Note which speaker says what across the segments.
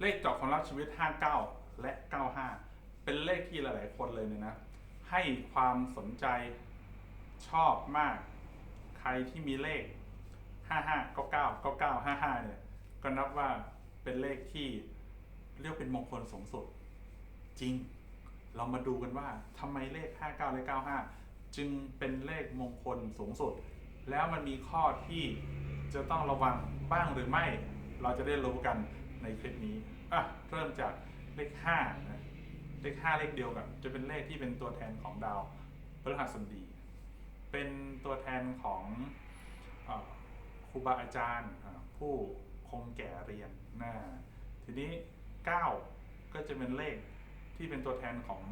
Speaker 1: เลขเจาะความลับชีวิต 59 และ 95 เป็นเลขที่หลายๆคนเลยเนี่ยนะ ให้ความสนใจชอบมาก ใครที่มีเลข 55 99 99 55 เนี่ย ก็นับว่าเป็นเลขที่เรียกเป็นมงคลสูงสุด จริง เรามาดูกันว่าทำไมเลข 59 และ 95 จึงเป็นเลขมงคลสูงสุด แล้วมันมีข้อที่จะต้องระวังบ้างหรือไม่ เราจะได้รู้กัน ในคลิปนี้อะเริ่มจากเลข5นะเลข5เลขเดียวกันจะเป็นเลขที่เป็นตัวแทนของดาวพฤหัสบดี เป็นตัวแทนของอครูบาอาจารย์ผู้คงแก่เรียนนะทีนี้ 9 ก็จะเป็นเลขที่เป็นตัวแทนของ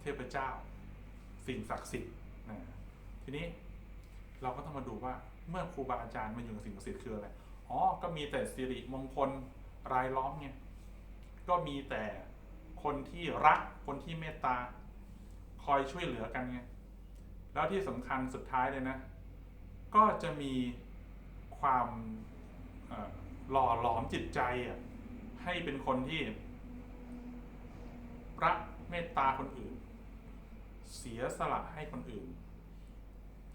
Speaker 1: เทพเจ้า สิ่งศักดิ์สิทธิ์นะทีนี้เราก็ต้องมาดูว่าเมื่อครูบาอาจารย์มาอยู่กับสิ่งศักดิ์สิทธิ์คืออะไร อ๋อ ก็มีแต่สิริมงคล รายล้อมไงก็มีแต่คนที่รักคนที่เมตตา คอยช่วยเหลือกันไงแล้วที่สำคัญสุดท้ายเลยนะ ก็จะมีความหล่อหลอมจิตใจอะให้เป็นคนที่รักเมตตาคนอื่น เสียสละให้คนอื่น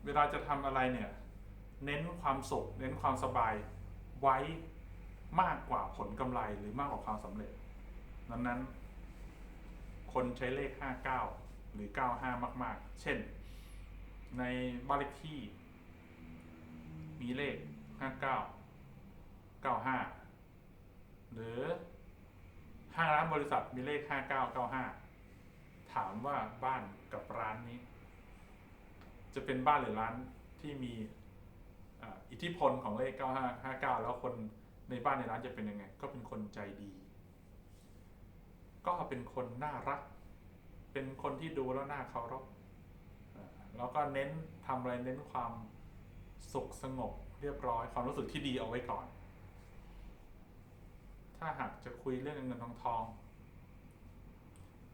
Speaker 1: เวลาจะทำอะไรเนี่ย เน้นความสุข เน้นความสบายไว้ มากกว่าผลกำไรหรือมากกว่าความสำเร็จดังนั้น คนใช้เลข 59 หรือ 95 มาก ๆ เช่น ในบ้านเลขที่ มีเลข 59 95 หรือห้างร้านบริษัทมีเลข 59 95 ถามว่าบ้านกับร้านนี้ จะเป็นบ้านหรือร้านที่มีอิทธิพลของเลข 95 59 แล้วคน ในบ้านในร้านจะเป็นยังไง ก็เป็นคนใจดี ก็เป็นคนน่ารัก เป็นคนที่ดูแล้วน่าเคารพแล้วก็เน้นทำอะไรเน้นความสุขสงบเรียบร้อยความรู้สึกที่ดีเอาไว้ก่อน ถ้าหากจะคุยเรื่องเงินทองทอง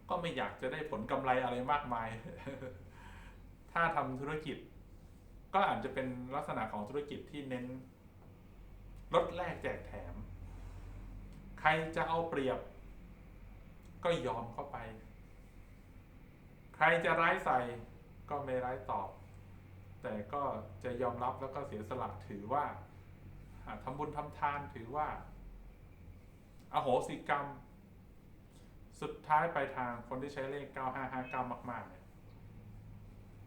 Speaker 1: ก็ไม่อยากจะได้ผลกำไรอะไรมากมาย ถ้าทำธุรกิจ ก็อาจจะเป็นลักษณะของธุรกิจที่เน้น ลดแลกแจกแถม ใครจะเอาเปรียบ ก็ยอมเข้าไป ใครจะร้ายใส่ก็ไม่ร้ายตอบ แต่ก็จะยอมรับแล้วก็เสียสละถือว่าหากทำบุญทำทานถือว่าอโหสิกรรม สุดท้ายปลายทางคนที่ใช้เลข 9559 มาก ๆ เนี่ย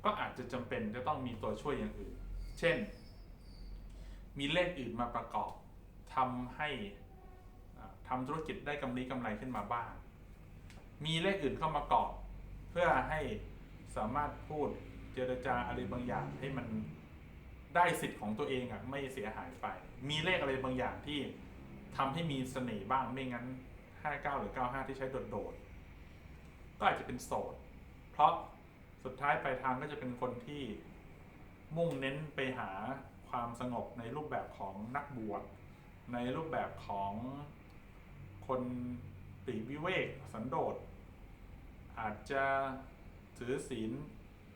Speaker 1: ก็อาจจะจำเป็นจะต้องมีตัวช่วยอย่างอื่น เช่น มีเลขอื่นมาประกอบทำให้อ่าทำธุรกิจได้กำไรกำไรขึ้นมาบ้าง มีเลขอื่นเข้ามากอบ เพื่อให้สามารถพูดเจรจาอะไรบางอย่างให้มันได้สิทธิ์ของตัวเองอะไม่เสียหายไป มีเลขอะไรบางอย่างที่ทำให้มีเสน่ห์บ้างไม่งั้น 59 หรือ 95 ที่ใช้โดดๆก็อาจจะเป็นโสด เพราะสุดท้ายปลายทางก็จะเป็นคนที่มุ่งเน้นไปหา ความสงบในรูปแบบของนักบวชในรูปแบบของคนปีวิเวกสันโดษ อาจจะถือศีล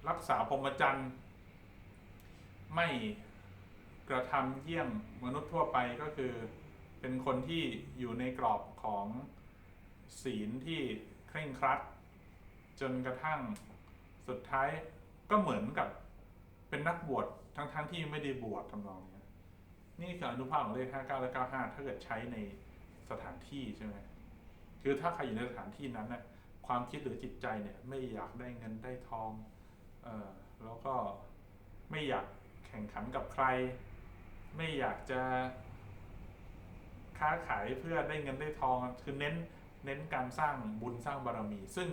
Speaker 1: รักษาพรหมจรรย์ ไม่กระทำเยี่ยงมนุษย์ทั่วไปก็คือเป็นคนที่อยู่ในกรอบของศีลที่เคร่งครัด จนกระทั่งสุดท้ายก็เหมือนกับเป็นนักบวช ทั้งๆทที่ไม่ได้บวชทำนองเนี้ยนี่คืออนุภาพของเลข59และ95ถ้าเกิดใช้ในสถานที่ใช่ไหมคือถ้าใครอยู่ในสถานที่นั้นนะความคิดหรือจิตใจเนี่ยไม่อยากได้เงินได้ทองเออแล้วก็ไม่อยากแข่งขันกับใคร ไม่อยากจะค้าขายเพื่อได้เงินได้ทองคือเน้นเน้นการสร้างบุญสร้างบารมี ซึ่ง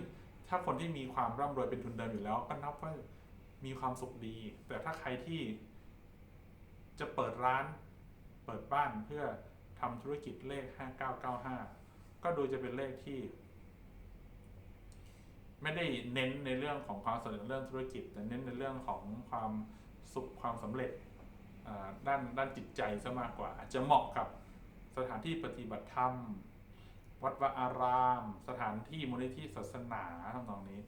Speaker 1: ถ้าคนที่มีความร่ำรวยเป็นทุนเดิมอยู่แล้วก็นับว่า มีความสุขดี แต่ถ้าใครที่จะเปิดร้าน เปิดบ้านเพื่อทำธุรกิจเลข 5995 ก็ดูจะเป็นเลขที่ ไม่ได้เน้นในเรื่องของความสำเร็จเรื่องธุรกิจ แต่เน้นในเรื่องของความสุขความสำเร็จด้านด้านจิตใจซะมากกว่า อาจจะเหมาะกับสถานที่ปฏิบัติธรรม วัดวาอาราม สถานที่มูลนิธิศาสนาทำนองนี้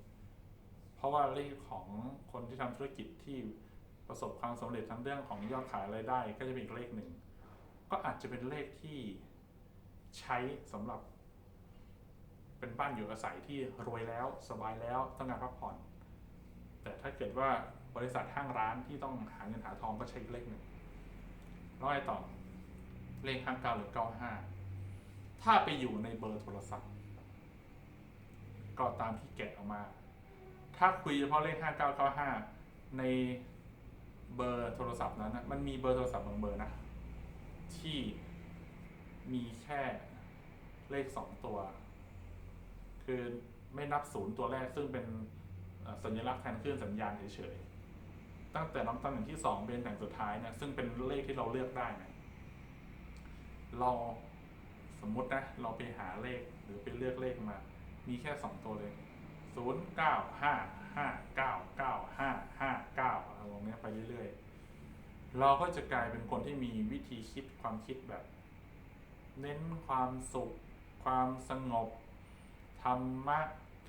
Speaker 1: เพราะว่าเลขของคนที่ทำธุรกิจที่ประสบความสำเร็จทั้งเรื่องของยอดขายรายได้ ก็จะเป็นอีกเลขหนึ่ง ก็อาจจะเป็นเลขที่ใช้สำหรับ เป็นบ้านอยู่อาศัยที่รวยแล้วสบายแล้วต้องการพักผ่อน แต่ถ้าเกิดว่าบริษัทห้างร้านที่ต้องหาเงินหาทองก็ใช้เลขหนึ่งร้อยต่อเลขห้าเก้าหรือเก้าห้าถ้าไปอยู่ในเบอร์โทรศัพท์ ก็ตามที่แกะออกมา ถ้าคุยเฉพาะเลขห้าเก้าเก้าห้าในเบอร์โทรศัพท์นั้นนะมันมีเบอร์โทรศัพท์บางเบอร์นะ ที่มีแค่เลขสองตัว คือไม่นับศูนย์ตัวแรกซึ่งเป็นสัญลักษณ์แทนคลื่นสัญญาณเฉยๆ ตั้งแต่ลำตำแหน่งที่สองเป็นแหน่งสุดท้ายเนี่ยซึ่งเป็นเลขที่เราเลือกได้เนี่ยเราสมมตินะ เราไปหาเลขหรือไปเลือกเลขมา มีแค่สองตัวเลย ศูนย์เก้าห้าห้าเก้าเก้าห้าห้าเก้าอะไรตรงเนี้ยไปเรื่อยๆ เราก็จะกลายเป็นคนที่มีวิธีคิดความคิดแบบ เน้นความสุข ความสงบ ธรรมะ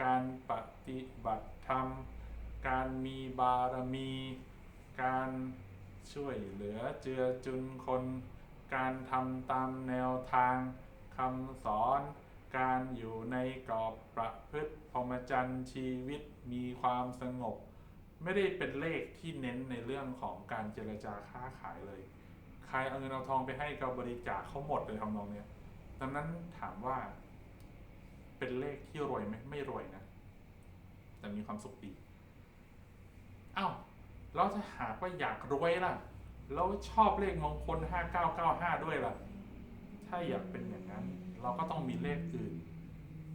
Speaker 1: การปฏิบัติธรรม การมีบารมี การช่วยเหลือเจือจุนคน การทำตามแนวทางคำสอน การอยู่ในกรอบประพฤติพรหมจรรย์ชีวิตมีความสงบ ไม่ได้เป็นเลขที่เน้นในเรื่องของการเจรจาค้าขายเลย ใครเอาเงินเอาทองไปให้กับบริจาคเขาหมดเลยทำนองเนี้ยดังนั้นถามว่า เป็นเลขที่รวยไหมไม่รวยนะ แต่มีความสุขดีอ้าวแล้วถ้าหากว่าอยากรวยล่ะ แล้วชอบเลขมงคล 5995 ด้วยล่ะ ถ้าอยากเป็นอย่างนั้น เราก็ต้องมีเลขอื่น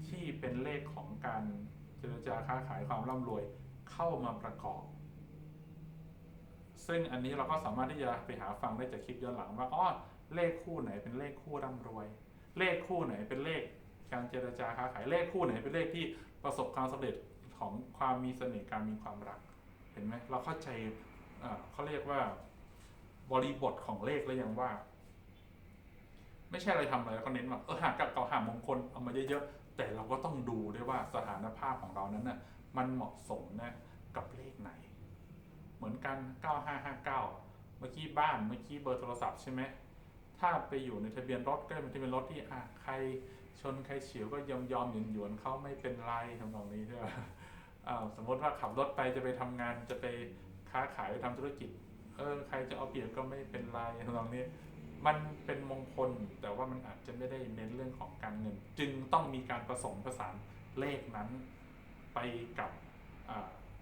Speaker 1: ที่เป็นเลขของการเจรจาค้าขายความร่ำรวยเข้ามาประกอบ ซึ่งอันนี้เราก็สามารถที่จะไปหาฟังได้จากคลิปย้อนหลังว่าอ๋อเลขคู่ไหนเป็นเลขคู่ร่ำรวย เลขคู่ไหนเป็นเลขการเจรจาค้าขายเลขคู่ไหนเป็นเลขที่ประสบความสำเร็จของความมีเสน่ห์การมีความรัก เห็นไหมเราเข้าใจเขาเรียกว่า บริบทของเลขแล้วยังว่า ไม่ใช่อะไรทำอะไรแล้วก็เน้นว่าเออหากับเก่าหามงคลเอามาเยอะๆ แต่เราก็ต้องดูด้วยว่าสถานภาพของเรานั้นน่ะมันเหมาะสมนะกับเลขไหน เหมือนกัน 9559 เมื่อกี้บ้านเมื่อกี้เบอร์โทรศัพท์ใช่ไหมถ้าไปอยู่ในทะเบียนรถก็เป็นทะเบียนรถที่อะใครชนใครเฉียวก็ยอมยอมหยวนหยวนๆเขาไม่เป็นไรทำนองนี้ใช่ไหมอ้าสมมติว่าขับรถไปจะไปทำงานจะไปค้าขายไปทำธุรกิจเออใครจะเอาเปรียบก็ไม่เป็นไรทำนองนี้ มันเป็นมงคลแต่ว่ามันอาจจะไม่ได้เน้นเรื่องของการเงิน จึงต้องมีการผสมผสานเลขนั้น ไปกับ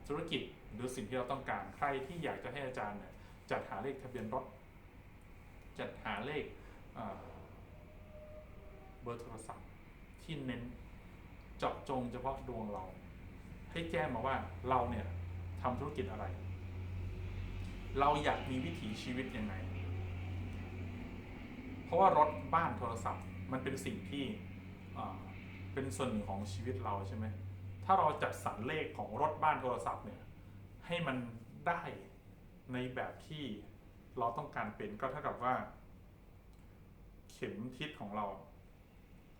Speaker 1: ธุรกิจหรือสิ่งที่เราต้องการใครที่อยากจะให้อาจารย์เนี่ยจัดหาเลขทะเบียนรถ จัดหาเลขเบอร์โทรศัพท์ที่เน้นเจาะจงเฉพาะดวงเรา ให้แจ้งมาว่าเราเนี่ยทำธุรกิจอะไร เราอยากมีวิถีชีวิตยังไง ราะว่ารถบ้านโทรศัพท์ มันเป็นสิ่งที่เป็นส่วนหนึ่งของชีวิตเราใช่ไหมถ้าเราจัดสรรเลขของรถบ้านโทรศัพท์เนี่ยให้มันได้ในแบบที่เราต้องการเป็นก็เท่ากับว่า เข็มทิศของเรา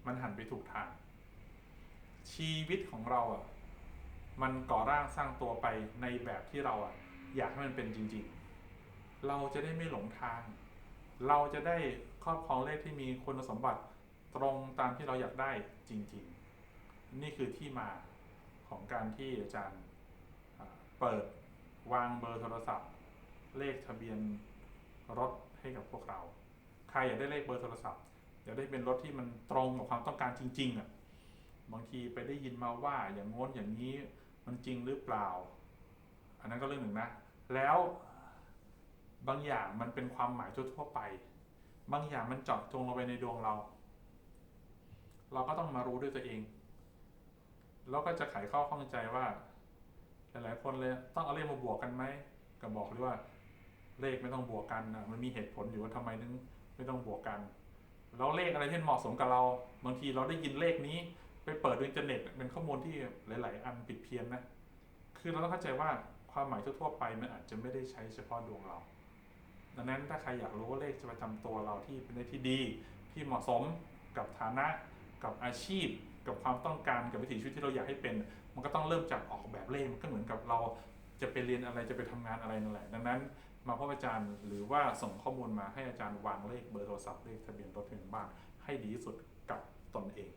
Speaker 1: มันหันไปถูกทาง ชีวิตของเราอะมันก่อร่างสร้างตัวไปในแบบที่เราอะอยากให้มันเป็นจริง ๆ เราจะได้ไม่หลงทาง เราจะได้ ครอบครองเลขที่มีคุณสมบัติตรงตามที่เราอยากได้จริง ๆ นี่คือที่มาของการที่อาจารย์เปิดวางเบอร์โทรศัพท์ เลขทะเบียนรถให้กับพวกเรา ใครอยากได้เลขเบอร์โทรศัพท์อยากได้เป็นรถที่มันตรงกับความต้องการจริง ๆอะบางทีไปได้ยินมาว่าอย่างโน้นอย่างนี้มันจริงหรือเปล่า อันนั้นก็เรื่องหนึ่งนะ แล้วบางอย่างมันเป็นความหมายทั่วๆไป บางอย่างมันเจาะจงลงไปในดวงเรา เราก็ต้องมารู้ด้วยตัวเอง แล้วก็จะไขข้อข้องใจว่า หลายๆคนเลยต้องเอาเลขมาบวกกันไหมก็บอกเลยว่า เลขไม่ต้องบวกกันนะมันมีเหตุผลอยู่ว่าทำไมถึงไม่ต้องบวกกัน แล้วเลขอะไรที่เหมาะสมกับเรา บางทีเราได้ยินเลขนี้ ไปเปิดดูอินเทอร์เน็ตเป็นข้อมูลที่หลาย ๆ อันผิดเพี้ยนนะ คือเราต้องเข้าใจว่าความหมายทั่วๆไปมันอาจจะไม่ได้ใช้เฉพาะดวงเรา ดังนั้นถ้าใครอยากรู้ว่าเลขประจำตัวเราที่เป็นเลขที่ดี ที่เหมาะสมกับฐานะกับอาชีพ กับความต้องการกับวิถีชีวิตที่เราอยากให้เป็น มันก็ต้องเริ่มจากออกแบบเลขมันก็เหมือนกับเราจะไปเรียนอะไรจะไปทำงานอะไรนั่นแหละ ดังนั้น มาพบอาจารย์หรือว่าส่งข้อมูลมาให้อาจารย์วางเลขเบอร์โทรศัพท์เลขทะเบียนรถทะเบียนบ้านให้ดีที่สุดกับตนเอง